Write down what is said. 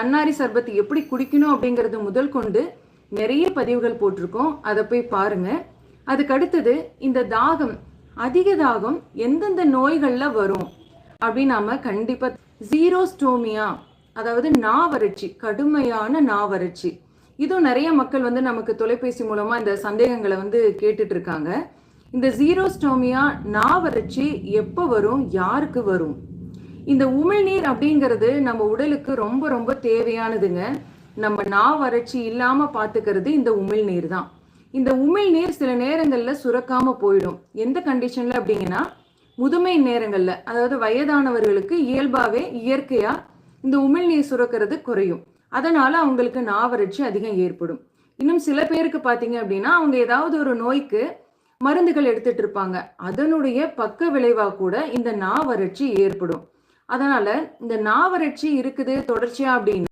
கண்ணாரி சர்பத் எப்படி குடிக்கணும் அப்படிங்கிறது முதல் கொண்டு நிறைய பதிவுகள் போட்டிருக்கோம். அதை போய் பாருங்க. அதுக்கு அடுத்தது இந்த தாகம் அதிக தாகம் எந்தெந்த நோய்களில் வரும் அப்படின்னு நாம கண்டிப்பா ஜீரோஸ்டோமியா அதாவது நாவறட்சி கடுமையான நாவறட்சி. இதுவும் நிறைய மக்கள் வந்து நமக்கு தொலைபேசி மூலமா இந்த சந்தேகங்களை வந்து கேட்டுட்டு இருக்காங்க. இந்த ஜீரோஸ்டோமியா நாவறட்சி எப்போ வரும்? யாருக்கு வரும்? இந்த உமிழ்நீர் அப்படிங்கிறது நம்ம உடலுக்கு ரொம்ப ரொம்ப தேவையானதுங்க. நம்ம நாவ் வறட்சி இல்லாம பாத்துக்கிறது இந்த உமிழ்நீர் தான் இந்த உமிழ்நீர் சில நேரங்கள்ல சுரக்காம போயிடும். எந்த கண்டிஷன்ல அப்படிங்கன்னா முதுமை நேரங்கள்ல அதாவது வயதானவர்களுக்கு இயல்பாவே இயற்கையா இந்த உமிழ்நீர் சுரக்கிறது குறையும். அதனால அவங்களுக்கு நாவறட்சி அதிகம் ஏற்படும். இன்னும் சில பேருக்கு பாத்தீங்க அப்படின்னா அவங்க ஏதாவது ஒரு நோய்க்கு மருந்துகள் எடுத்துட்டு இருப்பாங்க. அதனுடைய பக்க விளைவா கூட இந்த நாவறட்சி ஏற்படும். அதனால இந்த நாவறட்சி இருக்குது தொடர்ச்சியா அப்படின்னு